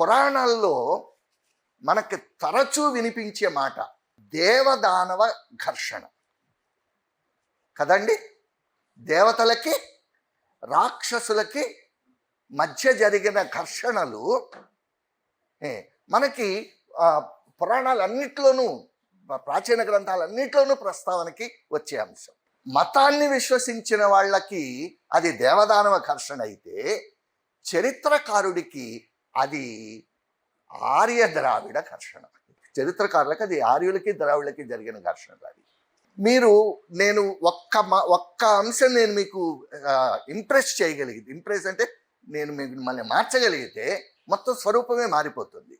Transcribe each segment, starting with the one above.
పురాణాల్లో మనకి తరచూ వినిపించే మాట దేవదానవ ఘర్షణ. కదండి? దేవతలకి రాక్షసులకి మధ్య జరిగిన ఘర్షణలు ఏ, మనకి ఆ, పురాణాలన్నిట్లోనూ ప్రాచీన గ్రంథాలన్నిట్లోనూ ప్రస్తావనకి వచ్చే అంశం. మతాన్ని విశ్వసించిన వాళ్ళకి అది దేవదానవ ఘర్షణ అయితే చరిత్రకారుడికి అది ఆర్య ద్రావిడ ఘర్షణ. చరిత్రకారులకు అది ఆర్యులకి ద్రావిడకి జరిగిన ఘర్షణ అది మీరు నేను ఒక్క మా ఒక్క అంశం నేను మీకు ఇంప్రెస్ చేయగలిగింది ఇంప్రెస్ అంటే నేను మిమ్మల్ని మార్చగలిగితే మొత్తం స్వరూపమే మారిపోతుంది.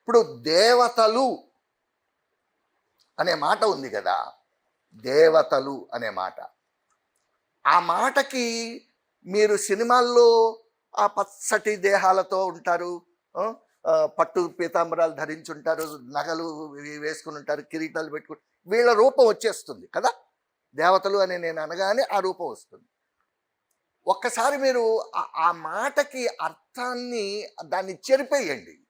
ఇప్పుడు దేవతలు అనే మాట ఉంది కదా దేవతలు అనే మాట. ఆ మాటకి మీరు సినిమాల్లో ఆ పచ్చటి దేహాలతో ఉంటారు. పట్టు పీతాంబరాలు ధరించుంటారు నగలు వేసుకుని ఉంటారు కిరీటాలు పెట్టుకుని వీళ్ళ రూపం వచ్చేస్తుంది కదా? దేవతలు అని నేను అనగానే ఆ రూపం వస్తుంది. ఒక్కసారి మీరు ఆ- ఆ మాటకి అర్థాన్ని దాన్ని చెరిపేయండి.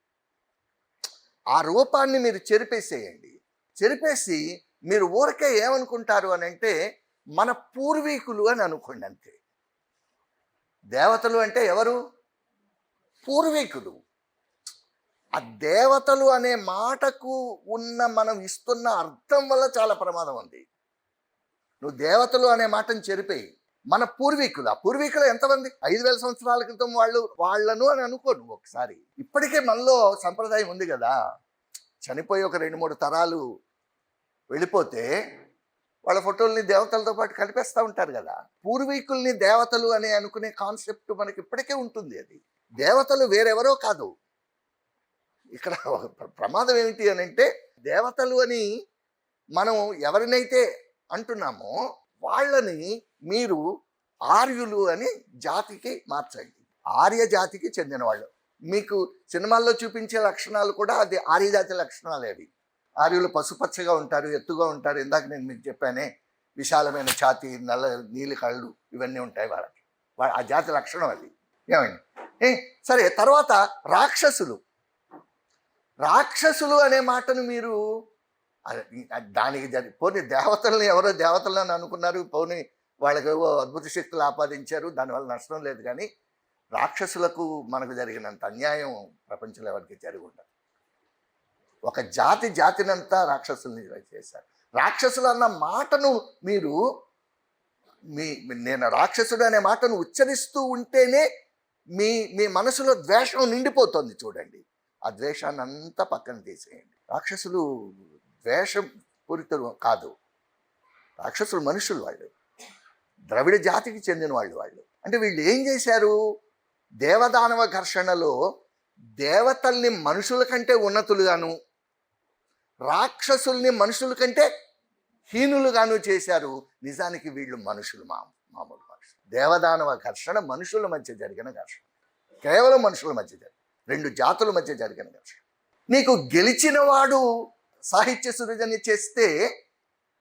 ఆ రూపాన్ని మీరు చెరిపేసేయండి. చెరిపేసి మీరు ఊరికే ఏమనుకుంటారు అని అంటే మన పూర్వీకులు అని అనుకోండి అంతే. దేవతలు అంటే ఎవరు? పూర్వీకులు. ఆ దేవతలు అనే మాటకు ఉన్న మనం ఇస్తున్న అర్థం వల్ల చాలా ప్రమాదం ఉంది. నువ్వు దేవతలు అనే మాటను చెరిపోయి. మన పూర్వీకులు ఆ పూర్వీకులు ఎంతమంది? ఐదు వేల సంవత్సరాల క్రితం వాళ్ళు వాళ్ళను అని అనుకోను ఒకసారి. ఇప్పటికే మనలో సంప్రదాయం ఉంది కదా. చనిపోయి ఒక రెండు మూడు తరాలు వెళ్ళిపోతే వాళ్ళ ఫోటోల్ని దేవతలతో పాటు కనిపిస్తూ ఉంటారు కదా. పూర్వీకుల్ని దేవతలు అని అనుకునే కాన్సెప్ట్ మనకి ఇప్పటికే ఉంటుంది అది. దేవతలు వేరెవరో కాదు. ఇక్కడ ప్రమాదం ఏమిటి అని అంటే దేవతలు అని మనం ఎవరినైతే అంటున్నామో వాళ్ళని మీరు ఆర్యులు అని జాతికి మార్చండి. ఆర్య జాతికి చెందిన వాళ్ళు మీకు సినిమాల్లో చూపించే లక్షణాలు కూడా అది ఆర్య జాతి అవి. ఆర్యులు పసుపచ్చగా ఉంటారు ఎత్తుగా ఉంటారు. ఇందాక నేను మీకు చెప్పానే విశాలమైన ఛాతి నల్ల నీలి కళ్ళు ఇవన్నీ ఉంటాయి వాళ్ళకి. ఆ జాతి లక్షణం అది. ఏమండి? ఏ సరే తర్వాత రాక్షసులు. రాక్షసులు అనే మాటను మీరు దానికి జరి పోనీ దేవతల్ని ఎవరో దేవతలను అనుకున్నారు. పోనీ వాళ్ళకి ఏవో అద్భుత శక్తులు ఆపాదించారు. దానివల్ల నష్టం లేదు కానీ రాక్షసులకు మనకు జరిగినంత అన్యాయం ప్రపంచంలో ఎవరికి జరిగి ఉండదు. ఒక జాతి జాతినంతా రాక్షసుల్ని చేశారు. రాక్షసులు అన్న మాటను మీరు మీ నేను రాక్షసుడు అనే మాటను ఉచ్చరిస్తూ ఉంటేనే మీ మీ మనసులో ద్వేషం నిండిపోతుంది చూడండి. ఆ ద్వేషాన్ని అంతా పక్కన తీసేయండి. రాక్షసులు ద్వేషం పూరితులు కాదు. రాక్షసులు మనుషులు వాళ్ళు. ద్రవిడ జాతికి చెందిన వాళ్ళు వాళ్ళు. అంటే వీళ్ళు ఏం చేశారు? దేవదానవ ఘర్షణలో దేవతల్ని మనుషుల కంటే ఉన్నతులుగాను రాక్షసుల్ని మనుషుల కంటే హీనులుగాను చేశారు. నిజానికి వీళ్ళు మనుషులు మా మామూలు మనుషులు. దేవదానవ ఘర్షణ మనుషుల మధ్య జరిగిన ఘర్షణ. కేవలం మనుషుల మధ్య జరిగిన రెండు జాతుల మధ్య జరిగిన ఘర్షణ. నీకు గెలిచిన వాడు సాహిత్య సృజన చేస్తే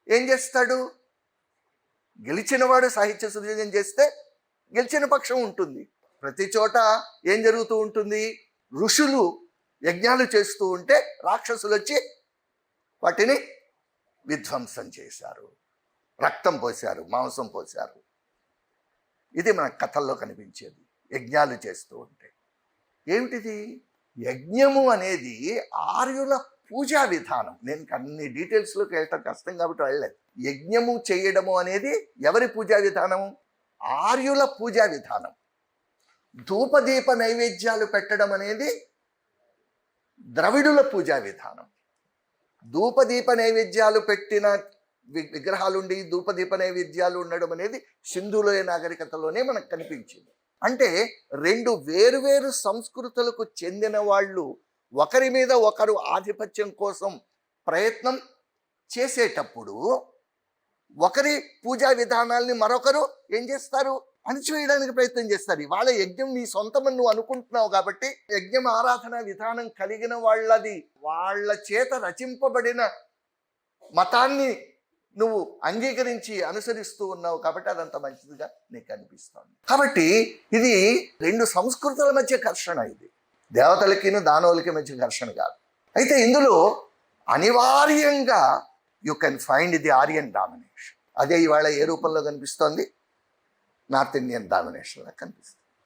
ఏం చేస్తాడు? గెలిచినవాడు సాహిత్య సృజన చేస్తే గెలిచిన పక్షం ఉంటుంది. ప్రతి చోట ఏం జరుగుతూ ఉంటుంది? ఋషులు యజ్ఞాలు చేస్తూ ఉంటే రాక్షసులు వచ్చి వాటిని విధ్వంసం చేశారు. రక్తం పోశారు మాంసం పోశారు. ఇది మన కథల్లో కనిపించేది. యజ్ఞాలు చేస్తూ ఉంటే. ఏమిటిది? యజ్ఞము అనేది ఆర్యుల పూజా విధానం. నేను అన్ని డీటెయిల్స్లోకి వెళ్ళటం కష్టం కాబట్టి వెళ్ళలేదు. యజ్ఞము చేయడము అనేది ఎవరి పూజా విధానము? ఆర్యుల పూజా విధానం. ధూపదీప నైవేద్యాలు పెట్టడం అనేది ద్రవిడుల పూజా విధానం. ధూపదీప నైవేద్యాలు పెట్టిన వి- విగ్రహాలుండి ధూపదీప నైవేద్యాలు ఉండడం అనేది సింధులోయ నాగరికతలోనే మనకు కనిపించింది. అంటే రెండు వేరువేరు సంస్కృతులకు చెందిన వాళ్ళు ఒకరి మీద ఒకరు ఆధిపత్యం కోసం ప్రయత్నం చేసేటప్పుడు ఒకరి పూజా విధానాల్ని మరొకరు ఏం చేస్తారు? అణిచివేయడానికి ప్రయత్నం చేస్తారు వాళ్ళ యజ్ఞం నీ సొంతమని నువ్వు అనుకుంటున్నావు కాబట్టి యజ్ఞం ఆరాధన విధానం కలిగిన వాళ్ళది. వాళ్ళ చేత రచింపబడిన మతాన్ని నువ్వు అంగీకరించి అనుసరిస్తూ ఉన్నావు కాబట్టి అదంత మంచిదిగా నీకు అనిపిస్తోంది. కాబట్టి ఇది రెండు సంస్కృతుల మధ్య ఘర్షణ ఇది. దేవతలకిను దానవులకి మధ్య ఘర్షణ కాదు. అయితే ఇందులో అనివార్యంగా you can find the Aryan domination అదే ఇవాళ ఏ రూపంలో కనిపిస్తోంది? నార్త్ ఇండియన్ డామినేషన్లా కనిపిస్తుంది.